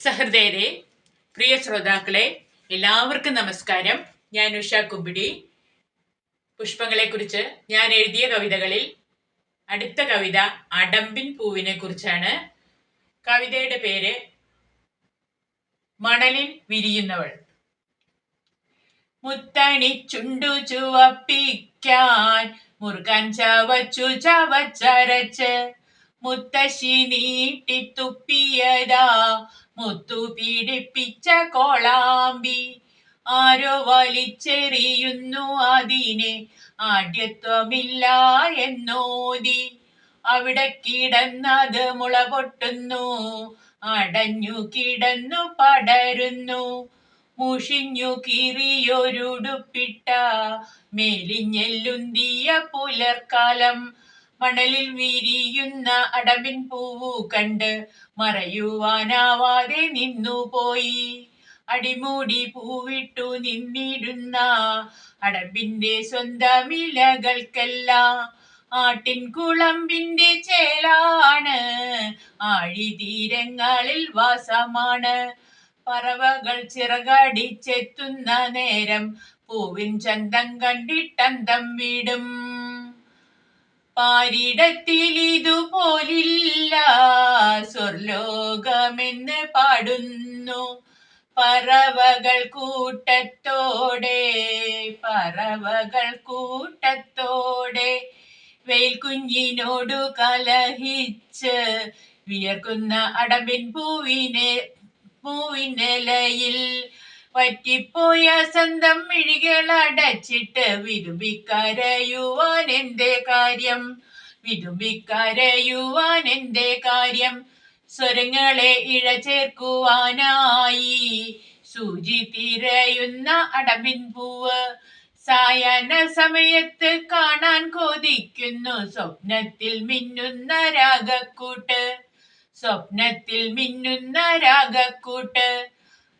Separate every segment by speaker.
Speaker 1: സഹൃദയരെ പ്രിയ ശ്രോതാക്കളെ എല്ലാവർക്കും നമസ്കാരം. ഞാൻ ഉഷ കുമ്പിടി. പുഷ്പങ്ങളെ കുറിച്ച് ഞാൻ എഴുതിയ കവിതകളിൽ അടുത്ത കവിത അടമ്പിൻ പൂവിനെ കുറിച്ചാണ്. കവിതയുടെ പേര് മണലിൽ വിരിയുന്നവൾ. മുത്തണി ചുണ്ടു ചുവപ്പിക്കാൻ മുറുകാൻ ചവച്ചു ചവച്ചരച്ച് മുത്തശ്ശി നീട്ടിത്തുപ്പിയതാ മുത്തു പീഡിപ്പിച്ച കോളാമ്പി. ആരോ വലിച്ചെറിയുന്നു അതിനെ. ആഢ്യത്വമില്ല എന്നോതി. അവിടെ കിടന്നത് മുള പൊട്ടുന്നു. അടഞ്ഞു കിടന്നു പടരുന്നു. മുഷിഞ്ഞു കീറിയൊരുടുപ്പിട്ട. മെലിഞ്ഞെല്ലുന്തിയ പുലർക്കാലം മണലിൽ വീരിയുന്ന അടവിൻ പൂവു കണ്ട് മറയുവാനാവാതെ നിന്നു പോയി. അടിമൂടി പൂവിട്ടു നിന്നിടുന്ന അടമ്പിന്റെ സ്വന്തമിലകൾക്കെല്ലാം ആട്ടിൻ കുളമ്പിന്റെ ചേലാണ് ആഴിതീരങ്ങളിൽ വാസമാണ്. പറവകൾ ചിറകടിച്ചെത്തുന്ന നേരം പൂവിൻ ചന്തം കണ്ടിട്ടന്തം വിടും. പാരിടത്തിൽ ഇതുപോലില്ല സ്വർലോകമെന്ന് പാടുന്നു പറവകൾ കൂട്ടത്തോടെ പറവകൾ കൂട്ടത്തോടെ. വെയിൽ കലഹിച്ച് വിയർക്കുന്ന അടമ്പിൻ പൂവിനെ പൂവിനലയിൽ പറ്റിപ്പോയ സ്വന്തം മിഴികളടച്ചിട്ട് വിരുമ്പിക്കരയുവാൻ എന്റെ കാര്യം? വിരുമ്പിക്കരയുവാൻ എന്റെ കാര്യം? സ്വരങ്ങളെ ഇഴ ചേർക്കുവാനായി സൂചി തിരയുന്ന അടമിൻ പൂവ് സായാഹ്ന സമയത്ത് കാണാൻ കൊതിക്കുന്നു. സ്വപ്നത്തിൽ മിന്നുന്ന രാഗക്കൂട്ട്. സ്വപ്നത്തിൽ മിന്നുന്ന രാഗക്കൂട്ട്.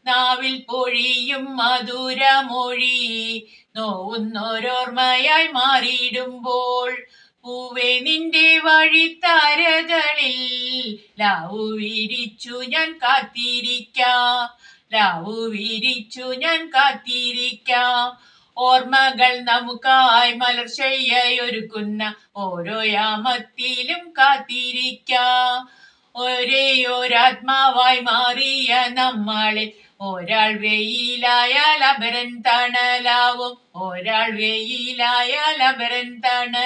Speaker 1: നാവിൽ പൊഴിയും മധുരമൊഴി. നോവുന്നോരോർമ്മയായി മാറിയിടുമ്പോൾ പൂവേ നിന്റെ വഴിത്താരകളിൽ. ലാവു വിരിച്ചു ഞാൻ കാത്തിരിക്കാം. ലാവു വിരിച്ചു ഞാൻ കാത്തിരിക്കാം. ഓർമ്മകൾ നമുക്കായി മലർച്ചയൊരുക്കുന്ന ഓരോ യാമത്തിലും കാത്തിരിക്കാം. ഒരേ ഒരാത്മാവായി മാറിയ നമ്മളിൽ ഒരാൾ വെയിലായാൽ അപരൻ തണലാവും. ഒരാൾ വെയിലായാൽ അപരൻ തണ